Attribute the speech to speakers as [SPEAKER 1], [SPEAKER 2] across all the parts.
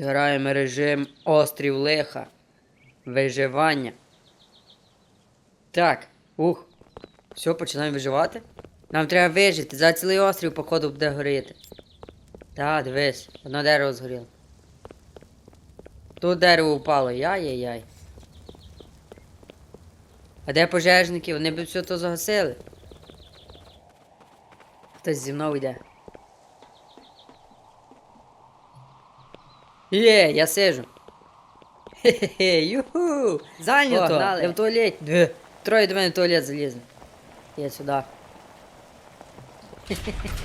[SPEAKER 1] Граємо режим Острів Лиха. Виживання. Так, ух. Все, починаємо виживати. Нам треба вижити. За цілий острів, походу, буде горіти. Та, дивись, одно дерево згоріло. Тут дерево впало, яй-яй-яй. А де пожежники? Вони б все то загасили. Хтось зі мною йде. Є, я сижу. Хе-хе-хе, юху! Зайнято!
[SPEAKER 2] Погнали.
[SPEAKER 1] Я в туалеті. Две. Троє до мене в туалет залізли. Я сюди.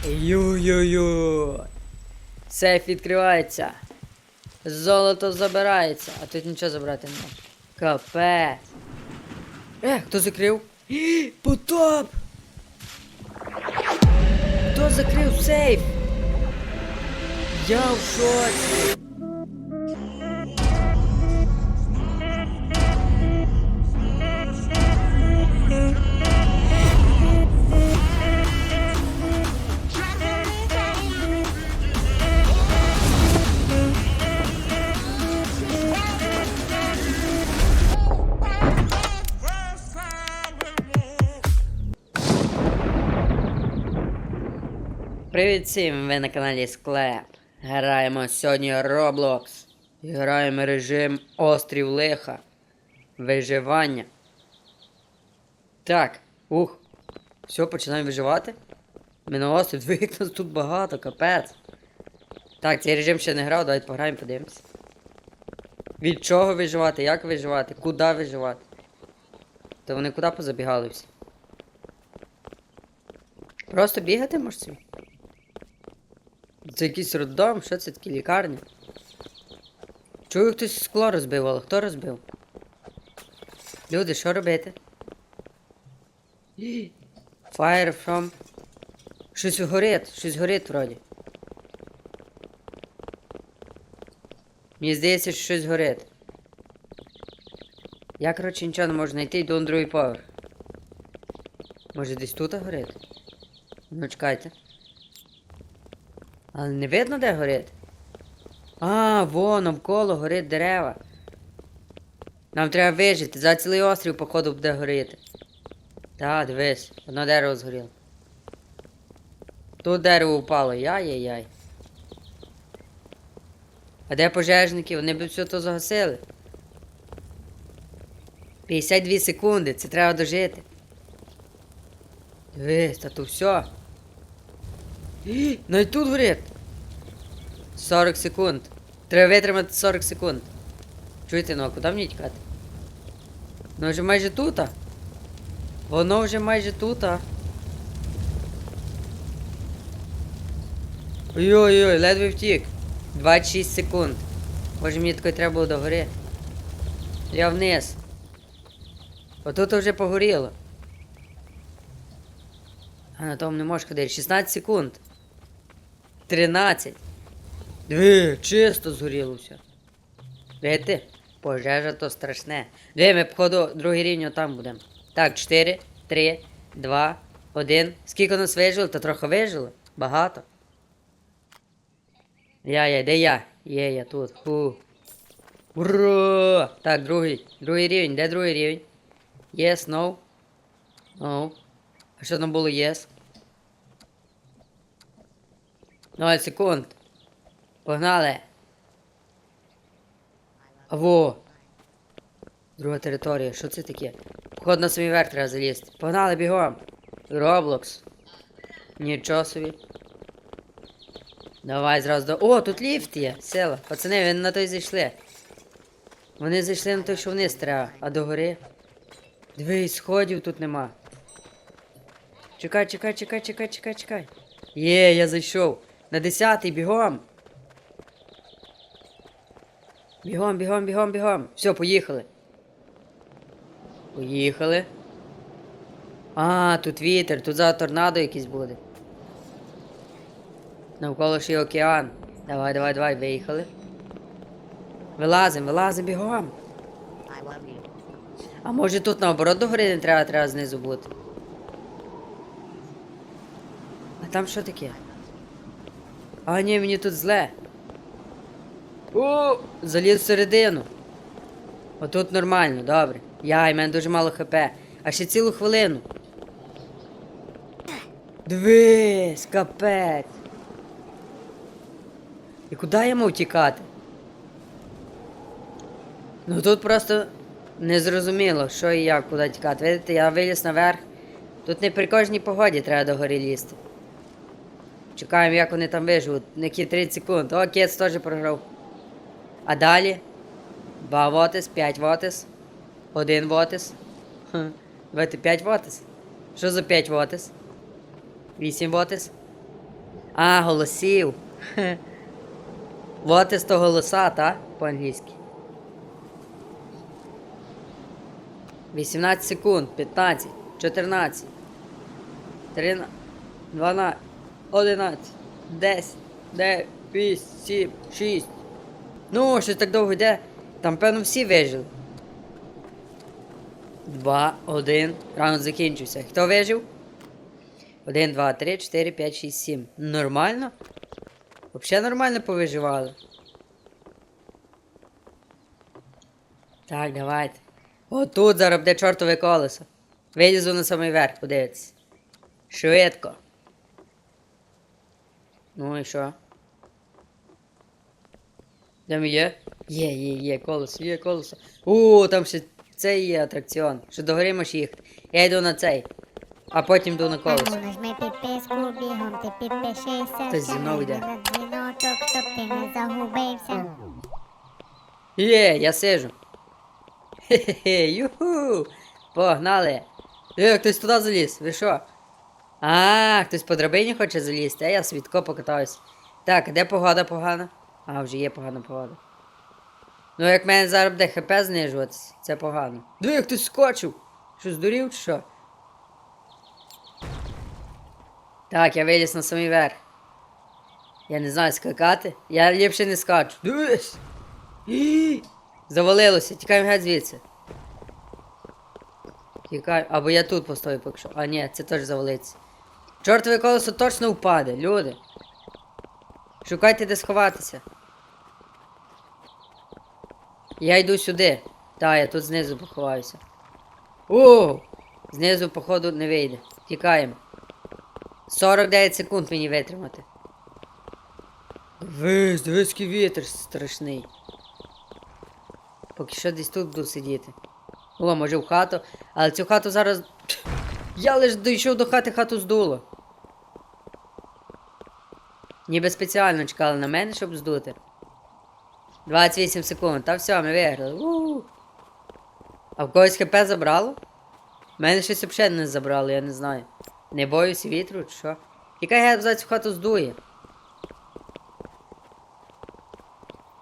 [SPEAKER 1] Ю-ю-ю. Сейф відкривається. Золото забирається, а тут нічого забрати не можна. Капець. Е, хто закрив? Потоп! Хто закрив сейф? Я в шоці. Привіт всім, ви на каналі Склеп. Граємо сьогодні Roblox. Граємо режим Острів Лиха. Виживання. Так, ух. Все, починаємо виживати. Ми на острів, двоїх нас тут багато, капець. Так, цей режим ще не грав, давайте пограємо, подивимось. Від чого виживати, як виживати, куди виживати. То вони куди позабігали всі? Просто бігати можеш собі? Це якийсь роддом, що це такі лікарні? Чую, хтось скло розбив, але хто розбив? Люди, що робити? Fire from. Щось горить, щось горить вроді. Мені здається, що щось горить. Я, коротше, нічого не можу знайти, йду на другий поверх. Може десь тут горить? Ну, чекайте. Але не видно, де горить? А, вон, навколо горить дерева. Нам треба вижити. За цілий острів, походу, буде горіти. Та, дивись, одно дерево згоріло. Тут дерево впало, яй-яй-яй. А де пожежники? Вони б все то загасили. 52 секунди, це треба дожити. Дивись, та то все. Ну і тут горить. 40 секунд. Треба витримати 40 секунд. Чуєте, ну а куди мені тікати? Ну вже майже тут. а. Воно вже майже тут. а. Ой-ой-ой, ледве втік. 26 секунд. Боже, мені такої треба було до гори. Я вниз. Отут вже погоріло. А на тому не можеш ходити. 16 секунд. 13. Диви, чисто згоріло все. Видите? Пожежа то страшне. Диви, ми, походу, другий рівень там будемо. Так, 4, 3, 2, 1. Скільки нас вижило? Та трохи вижило. Багато. Я, я, де я? Є, я тут. Фу. Ура! Так, другий. Другий рівень. Де другий рівень? Yes, no. No. А що там було yes? 0 секунд. Погнали. Аво. Друга територія. Що це таке? Вход на самий верх треба залізти. Погнали бігом. Роблокс. Нічого собі. Давай зразу до. О, тут ліфт є. Сила. Пацани, ви на той зайшли. Вони зайшли на той, що вниз треба, а до гори. Дивись, сходів тут нема. Чекай, чекай, чекай, чекай, чекай, чекай. Є, я зайшов. На десятий, бігом. Бігом, бігом, бігом, бігом. Все, поїхали. Поїхали. А, тут вітер, тут за торнадо якийсь буде. Навколо ще океан. Давай, давай, давай, виїхали. Вилазим, вилазим бігом. А може тут наоборот до гори не треба, треба знизу бути. А там що таке? А ні, мені тут зле. О, заліз всередину. Отут нормально, добре. Яй, в мене дуже мало хп. А ще цілу хвилину. Дивись, капець. І куди йому втікати? Ну тут просто незрозуміло, що і як, куди тікати. Видите, я виліз наверх. Тут не при кожній погоді треба до гори лізти. Чекаємо, як вони там виживуть. Які 30 секунд. О, кец теж програв. А далі? 2 вотис, 5 вотис, 1 вотис. Давайте 5 вотис. Що за 5 вотис? 8 вотис. А, голосів. Вотис то голоса, та? По-англійськи. 18 секунд, 15, 14, 13, 12, 11, 10, 9, 8, 7, 6. Ну, щось так довго йде. Там, певно, всі вижили. Два, один. Раунд закінчився. Хто вижив? Один, два, три, чотири, п'ять, шість, сім. Нормально? Взагалі нормально повиживали. Так, давайте. Отут зараз буде чортове колесо. Вилізу на самий верх, подивитися. Швидко. Ну і що? Там є? Є, є, є, колесо, є колесо. У, там ще цей є атракціон. Що до гори можеш їхати. Я йду на цей. А потім йду на колесо.
[SPEAKER 2] Нажми підписку, бігом ти підпишися.
[SPEAKER 1] Хтось зі мною йде.
[SPEAKER 2] На дзвіночок, щоб ти не загубився.
[SPEAKER 1] Є, я сижу. Хе-хе-хе, юху. Погнали. Е, хтось туди заліз, ви що? А, хтось по драбині хоче залізти, а я свідко покатаюсь. Так, де погода погана? А, вже є погана погода. Ну, як мене зараз буде хп знижуватися, це погано. Диви, як хтось скочив. Що, здурів чи що? Так, я виліз на самий верх. Я не знаю скакати. Я ліпше не скачу. Дивись! Завалилося, тікаємо геть звідси. Тікай. Або я тут постою поки що. А ні, це теж завалиться. Чортове колесо точно впаде, люди. Шукайте де сховатися. Я йду сюди. Та, я тут знизу поховаюся. О! Знизу, походу, не вийде. Тікаємо. 49 секунд мені витримати. Дивись, дивись, який вітер страшний. Поки що десь тут буду сидіти. О, може в хату. Але цю хату зараз. Я лиш дійшов до хати, хату здуло. Ніби спеціально чекали на мене, щоб здути. 28 секунд. Та все, ми виграли. у А в когось хп забрало? Мене щось взагалі не забрало, я не знаю. Не боюсь вітру, чи що? Яка я взагалі цю хату здує?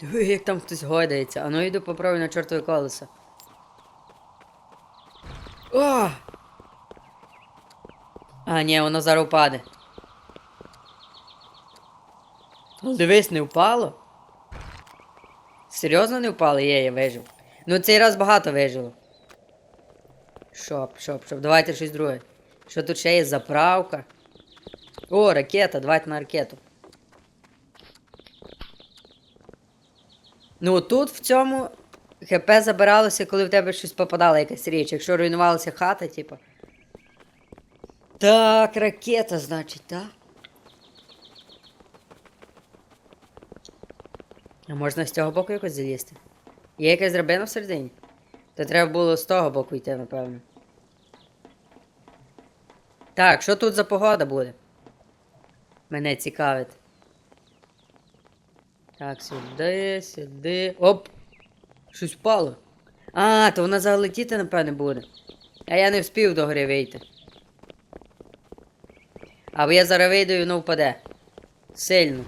[SPEAKER 1] Диви, як там хтось гойдається. А ну йду попробую на чортове колесо. О! А, ні, воно зараз впаде. Ну, дивись, не впало. Серйозно не впало? Є, я вижив. Ну цей раз багато вижило. Шоп, шоп, шоп. Давайте щось друге. Що тут ще є? Заправка. О, ракета, давайте на ракету. Ну тут в цьому ХП забиралося, коли в тебе щось попадала якась річ. Якщо руйнувалася хата, типу. Так, ракета, значить, так? А можна з цього боку якось залізти? Є якась драбина всередині? То треба було з того боку йти, напевно. Так, що тут за погода буде? Мене цікавить. Так, сюди, сюди. Оп! Щось впало. А, то вона залетіти, напевне, буде. А я не вспів до гори вийти. Або я зараз вийду і воно впаде. Сильно.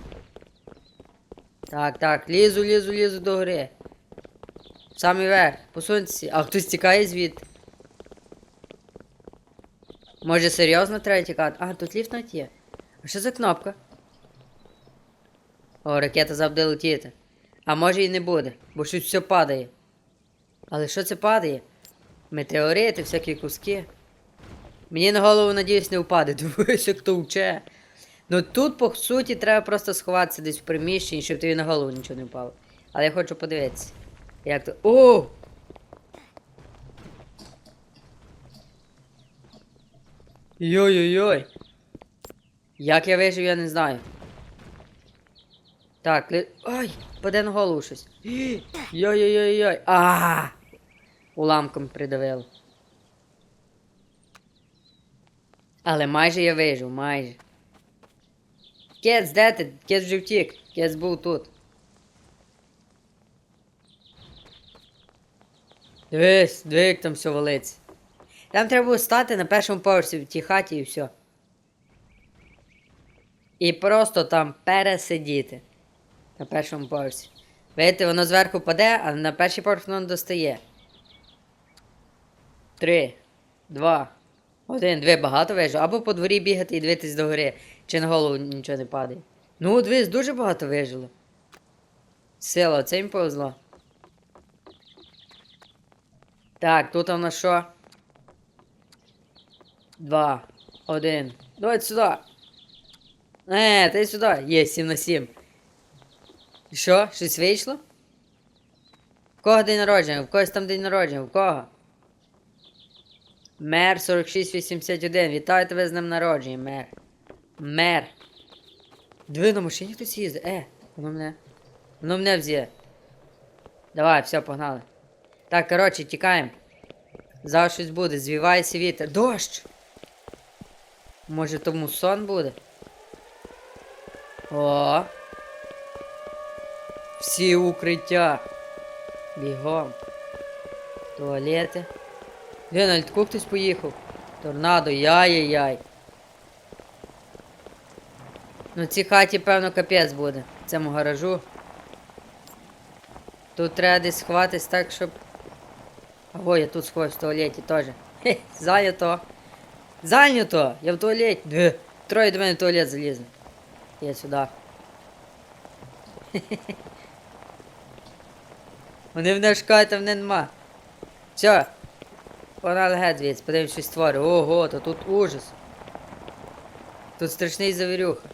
[SPEAKER 1] Так, так, лізу, лізу, лізу до гори. Самий верх, посуньтеся. А хтось тікає звідти. Може серйозно треба тікати? А, тут ліфт навіть є. А що за кнопка? О, ракета завжди летіти. А може і не буде, бо щось все падає. Але що це падає? Метеорити, всякі куски. Мені на голову, надіюсь, не впаде. Дивись, як то вче. Ну тут, по суті, треба просто сховатися десь в приміщенні, щоб тобі на голову нічого не впало. Але я хочу подивитися. Як то. О! Йой-йой-йой. Як я вижив, я не знаю. Так, ли... Ай! Паде на голову щось. Йой-йой-йой-йой. А! Уламком придавило. Але майже я вижив, майже. Кец, де ти? Кец вже втік. Кец був тут. Дивись, диви, як там все валиться. Там треба було стати на першому поверсі в тій хаті і все. І просто там пересидіти. На першому поверсі. Видите, воно зверху паде, а на перший поверх воно достає. Три, два, один, дві багато вижу. Або по дворі бігати і дивитись догори, чи на голову нічого не падає. Ну, дивись, дуже багато вижило. Сила, це їм повезло. Так, тут у нас що? Два, один. Давайте сюди. Е, ти сюди. Є, 7 на 7. І Що? Щось вийшло? В кого день народження? В когось там день народження, в кого? Мер 4681. Вітаю тебе з днем народження, мер. Мер. Диви, на машині хтось їздить. Е, воно мене. Воно мене взє. Давай, все, погнали. Так, коротше, тікаємо. Зараз щось буде, звівається вітер. Дощ! Може тому сон буде? О! Всі укриття. Бігом. Туалети. Де на літку хтось поїхав? Торнадо, яй-яй-яй. Ну цій хаті, певно, капець буде. Цьому гаражу. Тут треба десь сховатись так, щоб. Ого, я тут сховався в туалеті теж. Хе, зайнято. Зайнято! Я в туалеті. Де? Троє до мене в туалет залізли. Я сюди. Вони мене шукають, а нема. Все. Погнали геть звідси, подивимось щось. Ого, то тут ужас. Тут страшний завірюха.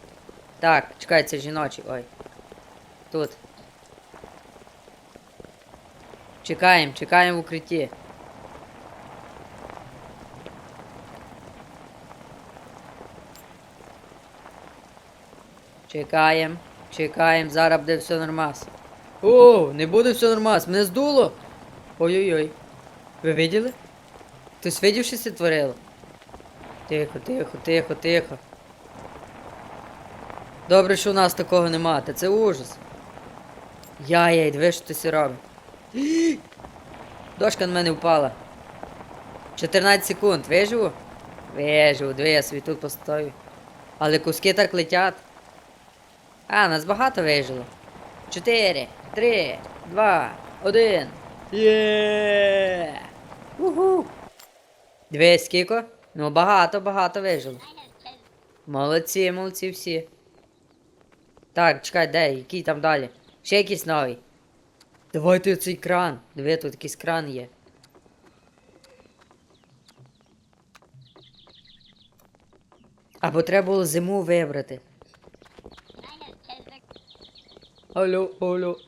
[SPEAKER 1] Так, чекай, це жіночий, ой. Тут. Чекаємо, чекаємо в укритті. Чекаємо, чекаємо, зараз буде все нормас. О, не буде все нормас, мене здуло. Ой-ой-ой. Ви виділи? Хтось видів, що це творило? Тихо, тихо, тихо, тихо. Добре, що у нас такого нема, та це ужас. Яй-яй, диви, що ти робить. Дошка на мене впала. 14 секунд, виживу? Виживу, диви, я собі тут постою. Але куски так летять. А, нас багато вижило. 4, 3, 2, 1. Є! Уху! Диви, скільки? Ну, багато, багато вижило. Молодці, молодці всі. Так, чекай, де? Який там далі? Ще якийсь новий. Давайте цей кран. Диви, тут якийсь кран є. Або треба було зиму вибрати. Алло, алло.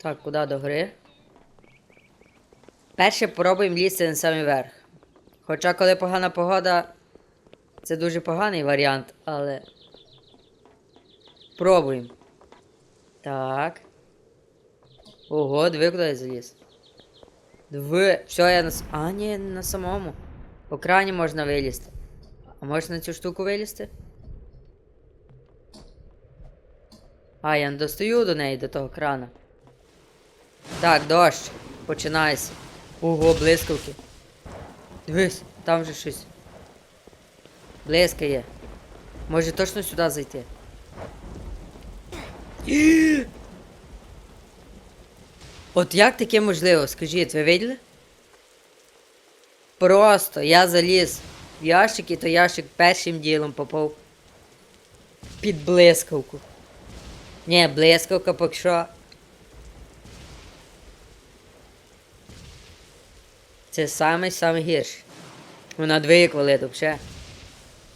[SPEAKER 1] Так, куди до гри? Перше пробуємо лізти на самий верх. Хоча коли погана погода, це дуже поганий варіант, але. Пробуємо. Так. Ого, диви, куди я заліз. Диви, все, я на. А, ні, не на самому. По крані можна вилізти. А можеш на цю штуку вилізти? А, я не достаю до неї, до того крана. Так, дощ. Починається. Ого, блискавки. Дивись, там вже щось. Блискає. Може точно сюди зайти? От як таке можливо? Скажіть, ви виділи? Просто я заліз в ящик і то ящик першим ділом попав під блискавку. Ні, блискавка поки що. Це самий самий гірший. Вона двоє валить взагалі.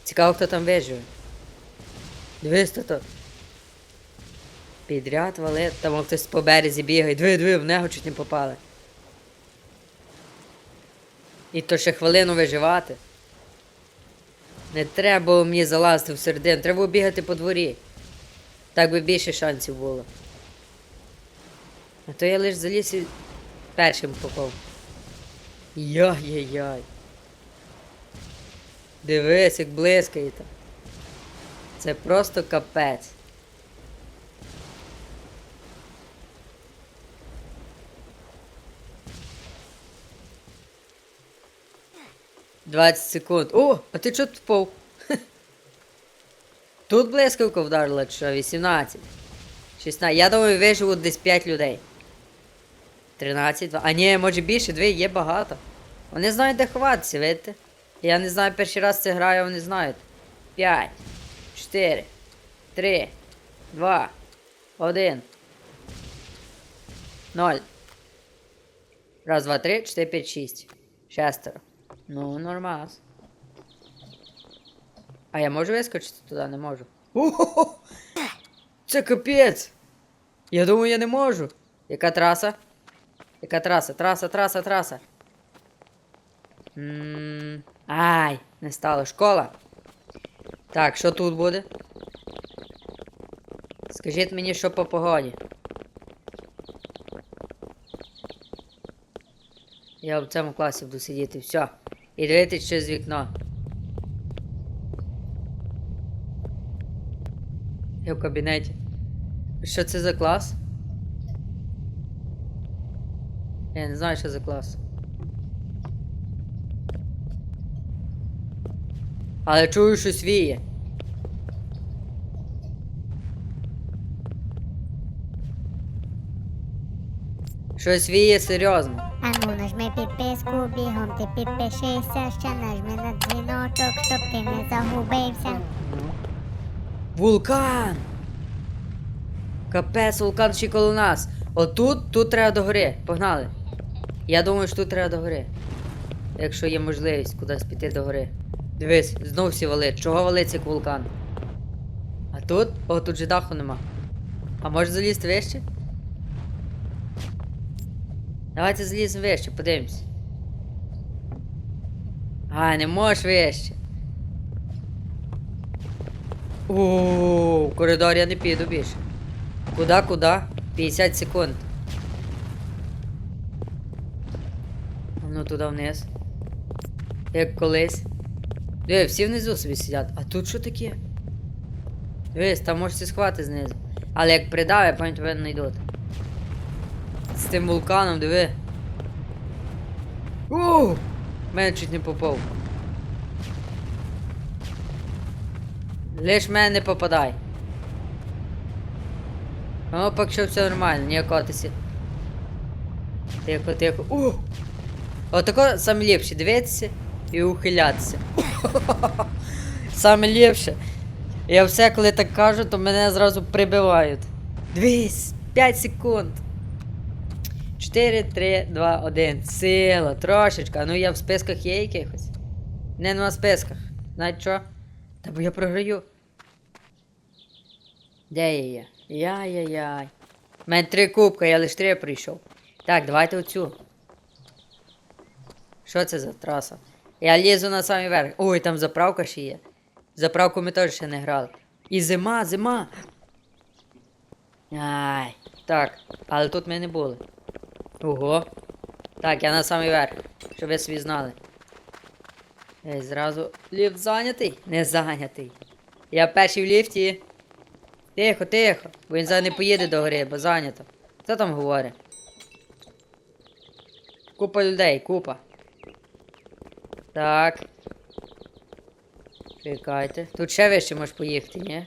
[SPEAKER 1] Цікаво, хто там виживе. Дивись, то. Підряд вали, там хтось по березі бігає. Диви, диви, в нього чуть не попали. І то ще хвилину виживати. Не треба мені залазити в середину, треба бігати по дворі. Так би більше шансів було. А то я лише заліз і першим попав. Яй-яй-яй. Дивись, як блискає там. Це просто капець. Двадцять секунд. О, а ти чого тут впав? Тут блискавка вдарила, що? 18. 16. Я думаю, виживуть десь 5 людей. 13, 2. А ні, може більше, дві є багато. Вони знають, де ховатися, видите? Я не знаю, перший раз це граю, вони знають. 5, 4, 3, 2, 1. 0. Раз, два, три, чотири, п'ять, шість. Шестеро. Ну, нормас. А я можу вискочити туди? Не можу. О-хо-хо! Це капець! Я думаю, я не можу. Яка траса? Яка траса? Траса, траса, траса. Ай, не стало. Школа. Так, що тут буде? Скажіть мені, що по погоді. Я в цьому класі буду сидіти, все. І дивитись через вікно. Я в кабінеті. Що це за клас? Я не знаю, що за клас. Але чую, щось віє. Щось віє серйозно.
[SPEAKER 2] Ану, нажми підписку, бігом ти підпишися, ще нажми на дзвіночок, щоб ти не загубився.
[SPEAKER 1] Вулкан! Капець, вулкан ще коло нас. Отут, тут треба до гори. Погнали. Я думаю, що тут треба до гори. Якщо є можливість кудись піти до гори. Дивись, знов всі валить. Чого валиться як вулкан? А тут? О, тут же даху нема. А може залізти вище? Давайте заліземо вище, подивимось. А, не можеш вище. О, в коридор я не піду більше. Куда, куди? 50 секунд. Ну туди вниз. Як колись. Диви, всі внизу собі сидять. А тут що таке? Дивись, там можете схвати знизу. Але як придав, я пам'ятаю, тебе не йдуть. З тим вулканом, диви. Ууу! Мене чуть не попав. Лиш мене не попадай. Ну, поки що все нормально, ніякого тисі. Тихо, тихо. У! Отако саме ліпше дивитися і ухилятися. Саме ліпше. Я все, коли так кажу, то мене зразу прибивають. Дивись, 5 секунд. 4, 3, 2, 1. Сила, трошечка. Ну я в списках є якихось. Не на списках. Знаєте що? Та бо я програю. Де я є? Яй-яй-яй. У мене три кубка, я лише три прийшов. Так, давайте оцю. Що це за траса? Я лізу на самий верх. Ой, там заправка ще є. Заправку ми теж ще не грали. І зима, зима. Ай. Так, але тут ми не були. Ого. Так, я на самий верх, щоб ви собі знали. Ей, зразу. Ліфт зайнятий? Не зайнятий. Я перший в ліфті. Тихо, тихо. Бо він зараз не поїде до гори, бо зайнято. Хто там говорить? Купа людей, купа. Так. Чекайте. Тут ще вище можеш поїхати, ні?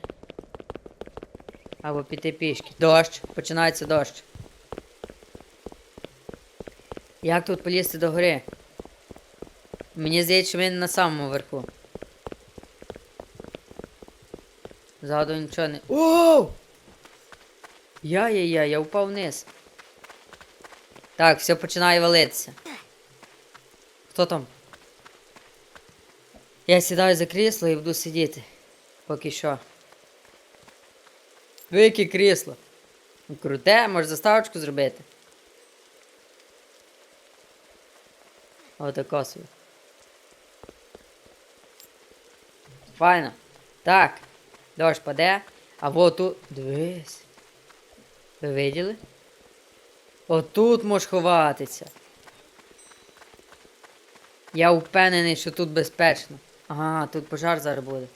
[SPEAKER 1] Або піти пішки. Дощ. Починається дощ. Як тут полізти до гори? Мені здається, що він на самому верху. Ззаду нічого не. Оу! Я-я-я, я впав вниз. Так, все починає валитися. Хто там? Я сідаю за крісло і буду сидіти. Поки що. Вики крісло. Ну, Круте, може заставочку зробити. Отако собі. Файно. Так. Дощ паде. А вот тут. Дивись. Ви виділи? Отут можеш ховатися. Я впевнений, що тут безпечно. Ага, тут пожар зараз буде.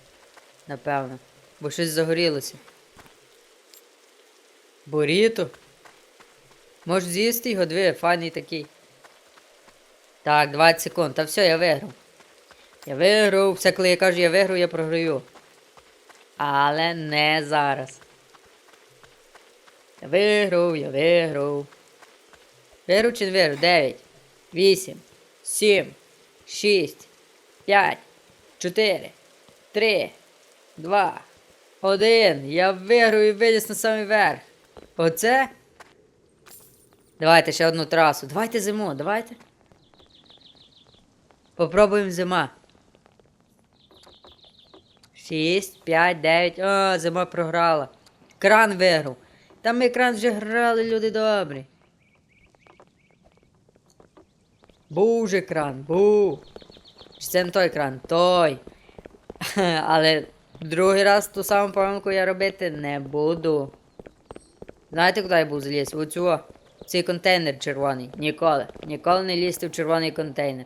[SPEAKER 1] Напевно. Бо щось загорілося. Буріто. Можеш з'їсти його, диви, файний такий. Так, 20 секунд. Та все, я виграв. Я виграв. Все, коли я кажу, я виграв, я програю. Але не зараз. Я виграв, я виграв. Виграв чи не виграв? 9, 8, 7, 6, 5, 4, 3, 2, 1. Я виграв і виліз на самий верх. Оце? Давайте ще одну трасу. Давайте зиму, давайте. Попробуємо зима. 6, 5, 9. О, зима програла. Кран виграв. Там ми кран вже грали, люди добрі. Був же кран, був. Чи це не той кран? Той. Але другий раз ту саму помилку я робити не буду. Знаєте, куди я був заліз? О, в цей контейнер червоний. Ніколи. Ніколи не лізьте в червоний контейнер.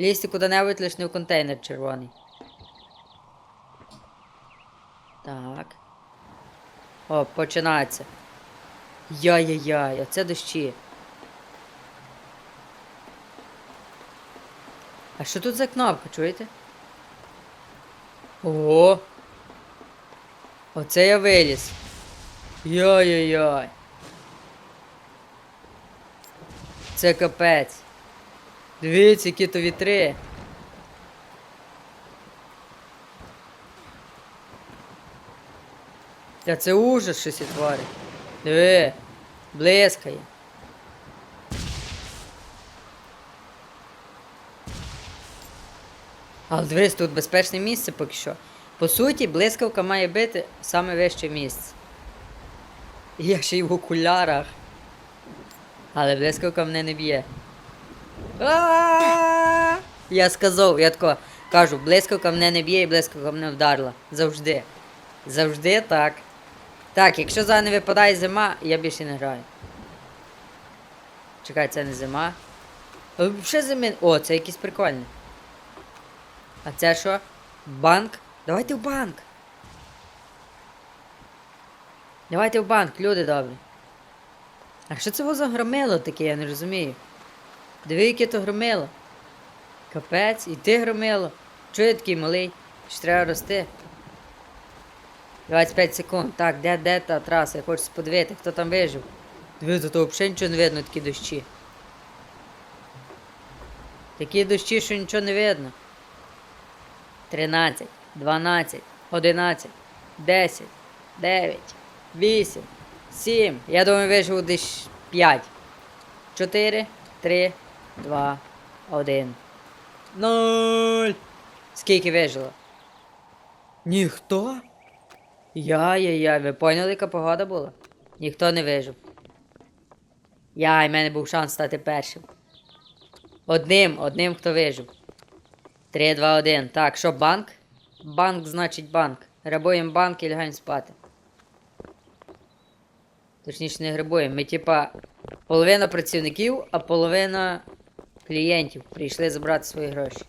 [SPEAKER 1] Лізьте куди-небудь, лиш не в контейнер червоний. Так. О, починається. Яй-яй-яй, оце дощі. А що тут за кнопка, чуєте? Ого! Оце я виліз. Йой-йой-йой. Це капець. Дивіться, які то вітри. Та це ужас щось і творить. Диви, блискає. Але дивись, тут безпечне місце поки що. По суті, блискавка має бити саме вище місце. Я ще й в окулярах. Але блискавка мене не б'є. Я сказав, я тако кажу, блискавка мене не б'є і блискавка мене вдарила. Завжди. Завжди так. Так, якщо зараз не випадає зима, я більше не граю. Чекай, це не зима. Е, Ще зими. О, це якийсь прикольний. А це що? Банк? Давайте в банк. Давайте в банк, люди добрі. А що це за громило таке, я не розумію. Диви, яке то громило. Капець, і ти громило. Я такий малий? Чи треба рости? 25 секунд. Так, де, де та траса? Я хочу подивити, хто там вижив. Диви, тут взагалі нічого не видно, такі дощі. Такі дощі, що нічого не видно. 13, 12, 11, 10, 9, 8, 7. Я думаю, виживу десь 5. 4, 3, 2, 1. 0. Скільки вижило? Ніхто? Яй-яй-яй, ви поняли, яка погода була? Ніхто не вижив. Яй, в мене був шанс стати першим. Одним, одним, хто вижив. 3, 2, 1. Так, що банк? Банк значить банк. Грабуємо банк і лягаємо спати. Точніше, не грабуємо. Ми, типа, половина працівників, а половина клієнтів прийшли забрати свої гроші.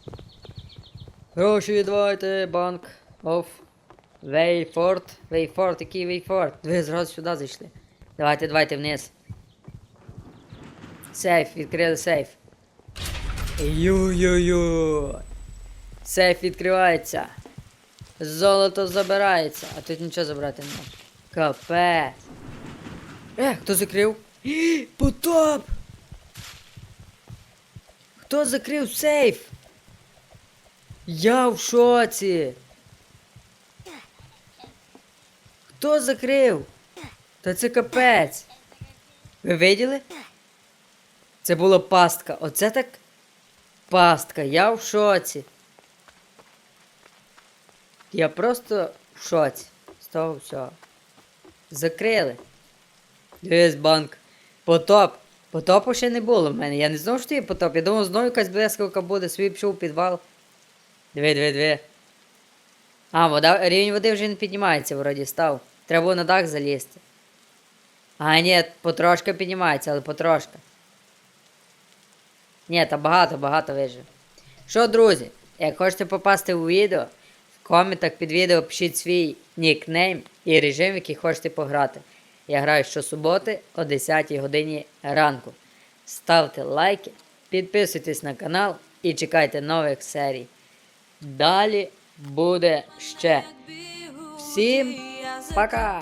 [SPEAKER 1] Гроші віддавайте, банк. Оф. Вейфорд. Вейфорд, який Вейфорд? Ви зразу сюди зайшли. Давайте, давайте вниз. Сейф, відкрили сейф. Ю-ю-ю. Сейф відкривається. Золото забирається, а тут нічого забрати не. Капець. Е, хто закрив? Потоп! Хто закрив сейф? Я в шоці. Хто закрив? Та це капець. Ви виділи? Це була пастка. Оце так пастка. Я в шоці. Я просто в шоці з того всього. Закрили. Дивись, банк. Потоп. Потопу ще не було в мене. Я не знав, що є потоп. Я думав, знову якась блискавка буде, собі пішов у підвал. Диви, диви, диви. А, вода, рівень води вже не піднімається, вроді став. Треба на дах залізти. А, ні, потрошка піднімається, але потрошка. Ні, та багато, багато вижив. Що, друзі, як хочете попасти у відео, коментах під відео пишіть свій нікнейм і режим, в який хочете пограти. Я граю щосуботи о 10 годині ранку. Ставте лайки, підписуйтесь на канал і чекайте нових серій. Далі буде ще. Всім пока!